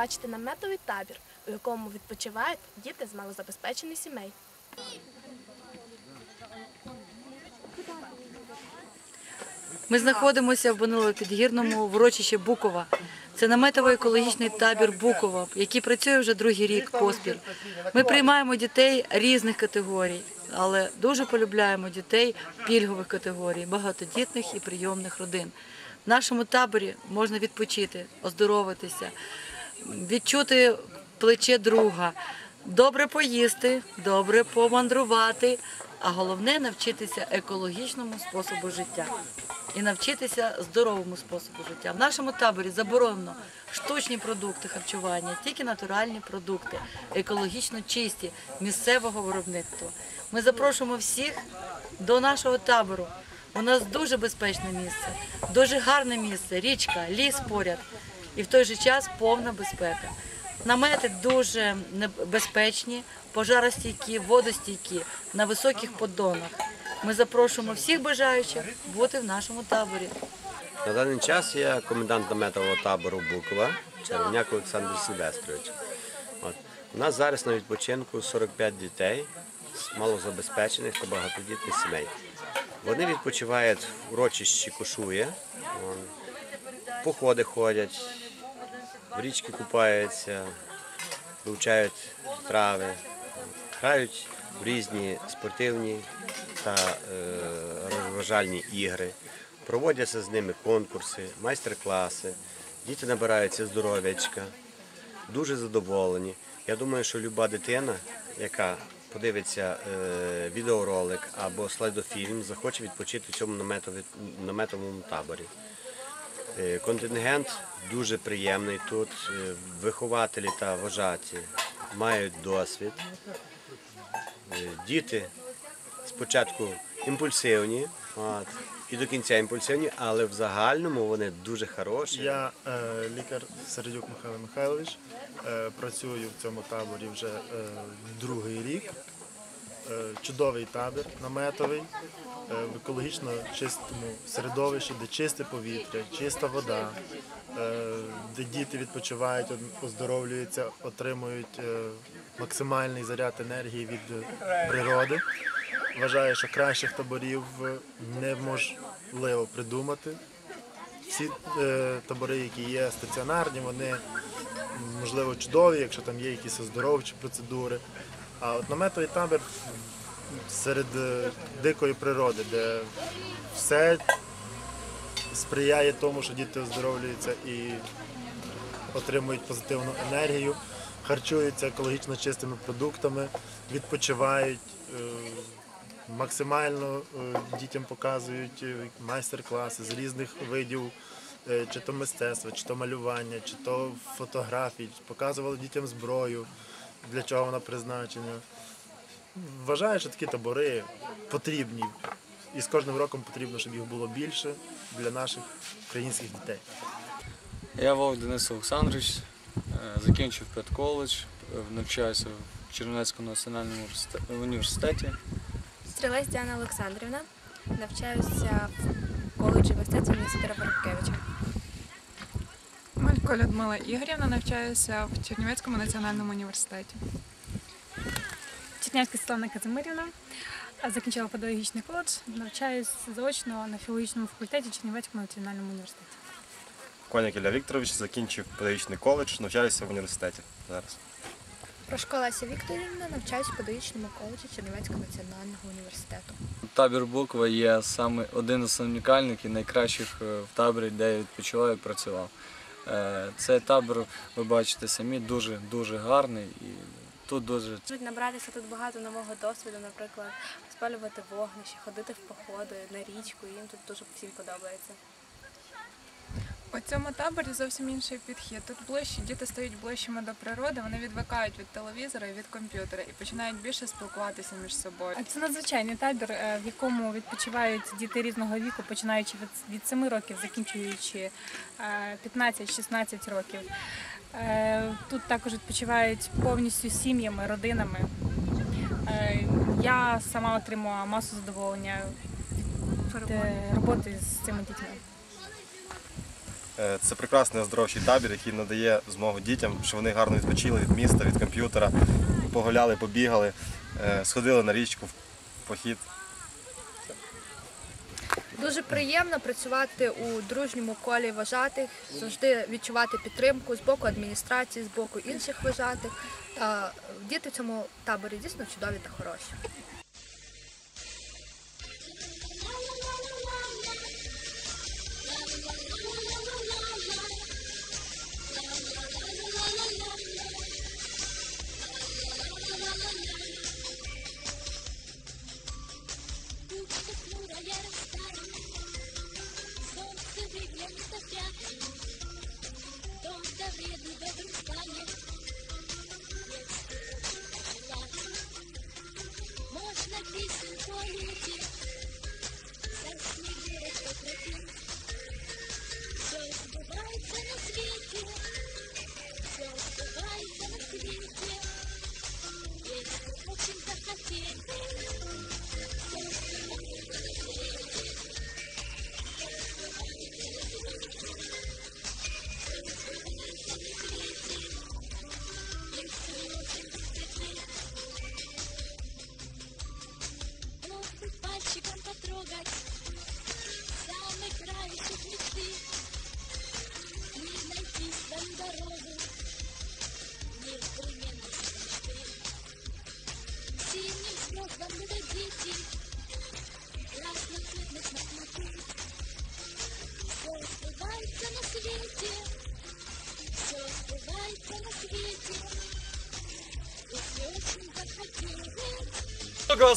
побачити наметовий табір, у якому відпочивають діти з малозабезпечених сімей. Ми знаходимося в Банило-Підгірному в урочищі Букова. Це наметовий екологічний табір Букова, який працює вже другий рік поспіль. Ми приймаємо дітей різних категорій, але дуже полюбляємо дітей пільгових категорій, багатодітних і прийомних родин. В нашому таборі можна відпочити, оздоровитися, відчути плече друга, добре поїсти, добре помандрувати, а головне навчитися екологічному способу життя і навчитися здоровому способу життя. В нашому таборі заборонено штучні продукти харчування, тільки натуральні продукти, екологічно чисті, місцевого виробництва. Ми запрошуємо всіх до нашого табору. У нас дуже безпечне місце, дуже гарне місце, річка, ліс поряд. І в той же час повна безпека. Намети дуже небезпечні, пожаростійкі, водостійкі на високих поддонах. Ми запрошуємо всіх бажаючих бути в нашому таборі. На даний час я комендант наметового табору Букова, Червоняк Олександр Сильвестрович. От. У нас зараз на відпочинку 45 дітей з малозабезпечених та багатодітних сімей. Вони відпочивають в урочищі Кошує, походи ходять, в річки купаються, вивчають трави, грають в різні спортивні та е, розважальні ігри. Проводяться з ними конкурси, майстер-класи, діти набираються здоров'ячка, дуже задоволені. Я думаю, що люба дитина, яка подивиться е, відеоролик або слайдофільм, захоче відпочити в цьому наметовому таборі. Е, Контингент дуже приємний тут. е, Вихователі та вожаті мають досвід. Е, Діти спочатку імпульсивні, от, і до кінця імпульсивні, але в загальному вони дуже хороші. Я е, лікар Середюк Михайло Михайлович. Е, працюю в цьому таборі вже е, другий рік. Е, чудовий табір, наметовий, е, в екологічно чистому середовищі, де чисте повітря, чиста вода, е, де діти відпочивають, оздоровлюються, отримують максимальний заряд енергії від природи. Вважаю, що кращих таборів неможливо придумати всі табори, які є стаціонарні, вони можливо чудові, якщо там є якісь оздоровчі процедури. А от наметовий табір серед е, дикої природи, де все сприяє тому, що діти оздоровлюються і отримують позитивну енергію, харчуються екологічно чистими продуктами, відпочивають. е, Максимально е, дітям показують майстер-класи з різних видів, чи то мистецтва, чи то малювання, чи то фотографій. Показували дітям зброю, для чого вона призначена. Вважаю, що такі табори потрібні. І з кожним роком потрібно, щоб їх було більше для наших українських дітей. Я Вовк Денис Олександрович, е, закінчив педколедж, е, навчаюся в Чернівецькому національному університеті. Стрілець Діана Олександрівна. Навчаюся в коледжі мистецтва Нестора Воробкевича. Малько Людмила Ігорівна навчаюся в Чернівецькому національному університеті. Чернявська Світлана Казимирівна. Закінчила педагогічний коледж, навчаюсь заочно на філологічному факультеті Чернівецького національному університеті. Коняк Ілля Вікторович закінчив педагогічний коледж, навчаюся в університеті зараз. Прошко Леся Вікторівна. Навчаюсь в педагогічному коледжі Чернівецького національного університету. Табір Буква є саме один із унікальних і найкращих е, в таборі, де я відпочиваю і працював. Е, Цей табір, ви бачите самі, дуже дуже гарний і тут дуже Можуть набратися тут багато нового досвіду, наприклад, спалювати вогнище, ходити в походи на річку. Їм тут дуже всім подобається. У цьому таборі зовсім інший підхід. Тут ближче діти стають ближчими до природи, вони відвикають від телевізора і від комп'ютера і починають більше спілкуватися між собою. Це надзвичайний табір, е, в якому відпочивають діти різного віку, починаючи від, від 7 років, закінчуючи е, 15-16 років. Е, Тут також відпочивають повністю сім'ями, родинами. Е, Я сама отримала масу задоволення від е, роботи з цими дітьми. Е, Це прекрасний оздоровчий табір, який надає змогу дітям, що вони гарно відпочили від міста, від комп'ютера, погуляли, побігали, е, сходили на річку в похід. Дуже приємно працювати у дружньому колі вважатих, завжди відчувати підтримку з боку адміністрації, з боку інших вважатих. Діти в цьому таборі дійсно чудові та хороші.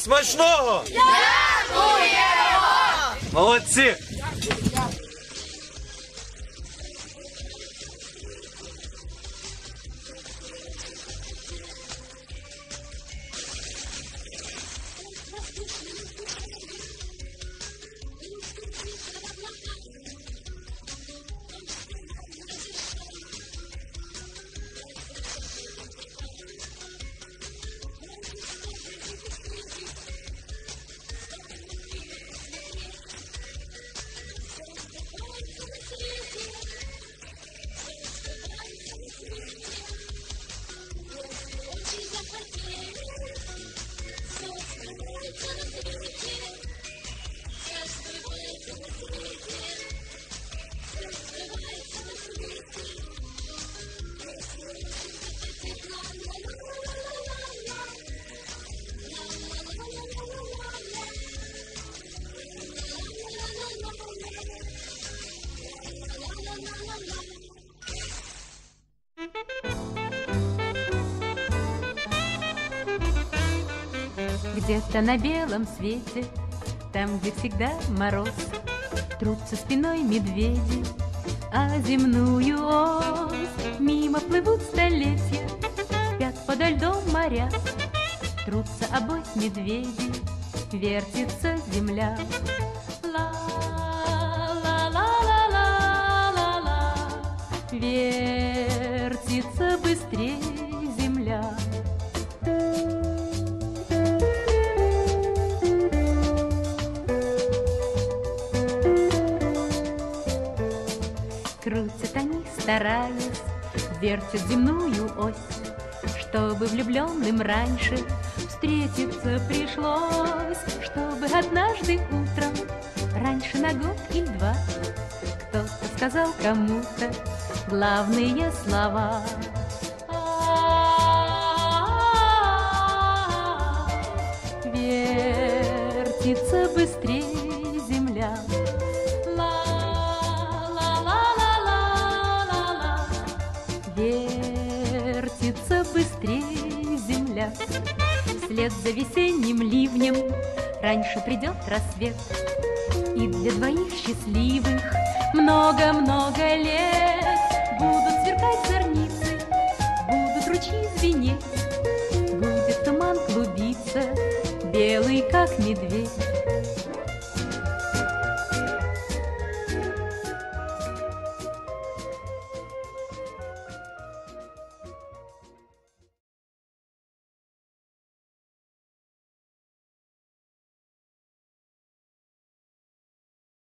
Смачного! смачного! Молодці! Где-то на белом свете, там, где всегда мороз, Трутся спиной медведи, а земную ось Мимо плывут столетия, спят подо льдом моря, Трутся обось медведи, вертится земля. Ла-ла-ла-ла-ла-ла, Вертится быстрее Крутят они, стараясь, вертят земную ось, Чтобы влюбленным раньше встретиться пришлось, Чтобы однажды утром, раньше на год или два, Кто-то сказал кому-то главные слова. Вертится быстрее Вертится быстрее земля. Вслед за весенним ливнем Раньше придет рассвет, И для двоих счастливых Много-много лет Будут сверкать зорницы, Будут ручьи звенеть, Будет туман клубиться, Белый, как медведь.